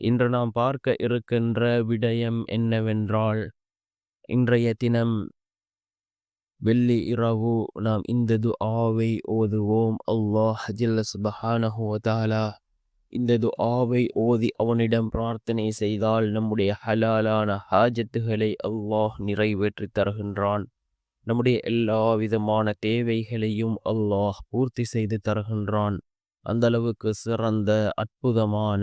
இன்று நாம் பார்க்க இருக்கின்ற விடயம் என்னவென்றால் இன்றைய தினம் வெள்ளி இரவு நாம் இந்த துஆவை ஓதுவோம். அல்லாஹ் ஜில்ல சுபஹானஹு இந்த துஆவை ஓதி அவனிடம் பிரார்த்தனை செய்தால் நம்முடைய ஹலாலான ஹாஜத்துகளை அல்லாஹ் நிறைவேற்றி தருகின்றான். நம்முடைய எல்லா விதமான தேவைகளையும் அல்லாஹ் பூர்த்தி செய்து தருகின்றான். அந்த அளவுக்கு சிறந்த அற்புதமான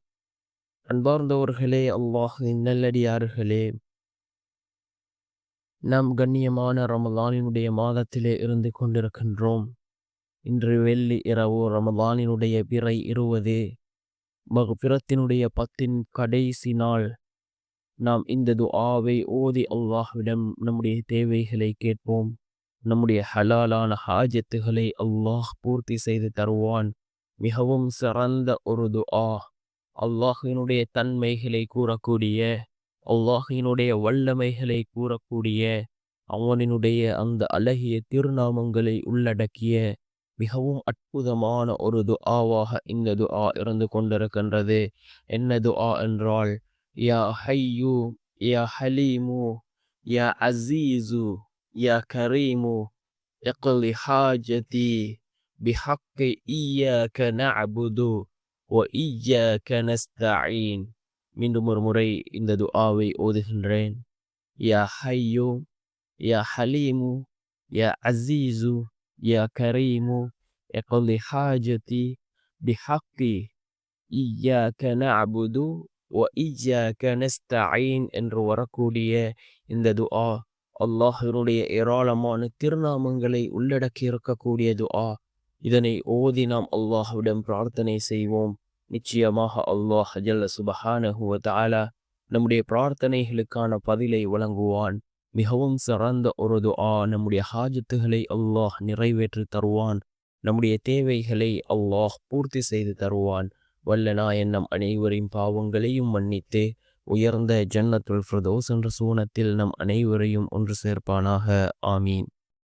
அன்பார்ந்தவர்களே அல்லாஹின் நல்லடியார்களே. நாம் கண்ணியமான ரமலானினுடைய மாதத்திலே இருந்து கொண்டிருக்கின்றோம். இன்று வெள்ளி இரவு ரமலானினுடைய பிறை இருவது மகபிரத்தினுடைய பத்தின் கடைசி நாள். நாம் இந்த துஆவை ஓதி அல்லாஹ்விடம் நம்முடைய தேவைகளை கேட்போம். நம்முடைய ஹலாலான ஹாஜத்துகளை அல்லாஹ் பூர்த்தி செய்து தருவான். மிகவும் சிறந்த ஒரு துஆ. அல்லாஹினுடைய தன்மைகளை கூறக்கூடிய அல்லாஹினுடைய வல்லமைகளை கூறக்கூடிய அவனினுடைய அந்த அழகிய திருநாமங்களை உள்ளடக்கிய மிகவும் அற்புதமான ஒரு துஆவாக இந்த துஆ இருந்து கொண்டிருக்கின்றது. என்ன துஆ என்றால் யா ஹையூ யா ஹலீமு யா அசீசு யா கரீமு எக்லி ஹாஜதி பிஹக்கி ஈயக நஅபுது. وإياك نستعين மீண்டும் ஒரு முறை இந்த துஆவை ஓதுகின்றேன் யா ஹையு யா ஹலீமு யா அசீசு யா கரீமு எகொலி ஹாஜதி பிஹக்கி இய்யாக்க நஅபுது வ இய்யாக்க நஸ்தஈன் என்று வரக்கூடிய இந்த துஆ அல்லாஹினுடைய ஏராளமான திருநாமங்களை உள்ளடக்கி இருக்கக்கூடிய துஆ இதனை ஓதி நாம் அல்லாஹ்விடம் பிரார்த்தனை செய்வோம் நிச்சயமாக அல்லாஹ் ஜல்ல சுபஹானஹு வ நம்முடைய பிரார்த்தனைகளுக்கான பதிலை வழங்குவான். மிகவும் சிறந்த ஒரு துஆ நம்முடைய ஹாஜத்துகளை அல்லாஹ் நிறைவேற்றி தருவான். நம்முடைய தேவைகளை அல்லாஹ் பூர்த்தி செய்து தருவான். வல்ல நாயன் நம் அனைவரின் பாவங்களையும் மன்னித்து உயர்ந்த ஜன்னத்துல் ஃபிரதோஸ் என்ற சூனத்தில் நம் அனைவரையும் ஒன்று சேர்ப்பானாக. ஆமீன்.